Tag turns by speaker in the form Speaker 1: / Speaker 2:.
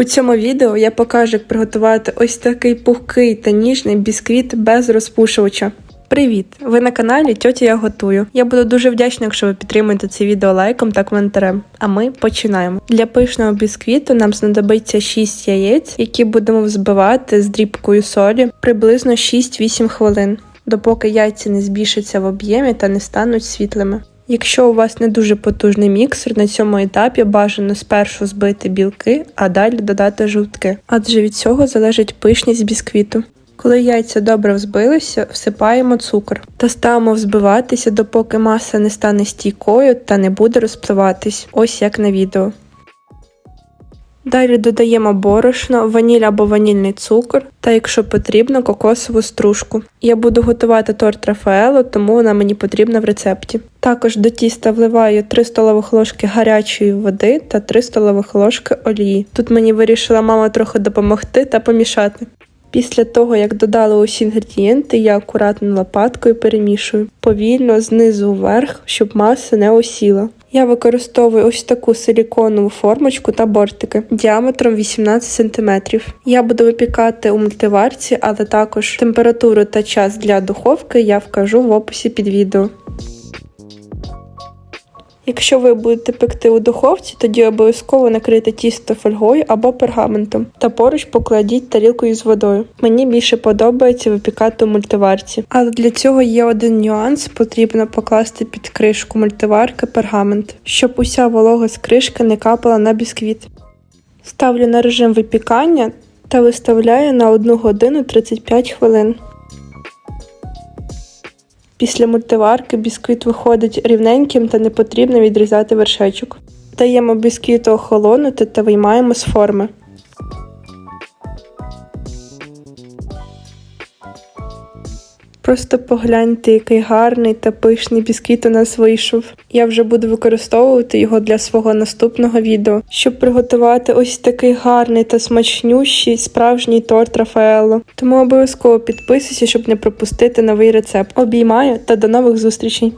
Speaker 1: У цьому відео я покажу, як приготувати ось такий пухкий та ніжний бісквіт без розпушувача. Привіт! Ви на каналі Тьотя Я Готую. Я буду дуже вдячна, якщо ви підтримуєте це відео лайком та коментарем. А ми починаємо. Для пишного бісквіту нам знадобиться 6 яєць, які будемо взбивати з дрібкою солі приблизно 6-8 хвилин, допоки яйця не збільшаться в об'ємі та не стануть світлими. Якщо у вас не дуже потужний міксер, на цьому етапі бажано спершу збити білки, а далі додати жовтки, адже від цього залежить пишність бісквіту. Коли яйця добре взбилися, всипаємо цукор та ставимо взбиватися, допоки маса не стане стійкою та не буде розпливатись, ось як на відео. Далі додаємо борошно, ваніль або ванільний цукор та, якщо потрібно, кокосову стружку. Я буду готувати торт Рафаело, тому вона мені потрібна в рецепті. Також до тіста вливаю 3 столових ложки гарячої води та 3 столових ложки олії. Тут мені вирішила мама трохи допомогти та помішати. Після того, як додали усі інгредієнти, я акуратно лопаткою перемішую повільно знизу вверх, щоб маса не осіла. Я використовую ось таку силіконову формочку та бортики діаметром 18 см. Я буду випікати у мультиварці, але також температуру та час для духовки я вкажу в описі під відео. Якщо ви будете пекти у духовці, тоді обов'язково накрийте тісто фольгою або пергаментом та поруч покладіть тарілку із водою. Мені більше подобається випікати у мультиварці. Але для цього є один нюанс: потрібно покласти під кришку мультиварки пергамент, щоб уся волога з кришки не капала на бісквіт. Ставлю на режим випікання та виставляю на 1 годину 35 хвилин. Після мультиварки бісквіт виходить рівненьким та не потрібно відрізати вершечок. Даємо бісквіту охолонути та виймаємо з форми. Просто погляньте, який гарний та пишний бісквіт у нас вийшов. Я вже буду використовувати його для свого наступного відео, щоб приготувати ось такий гарний та смачнющий справжній торт Рафаело. Тому обов'язково підписуйся, щоб не пропустити новий рецепт. Обіймаю та до нових зустрічей!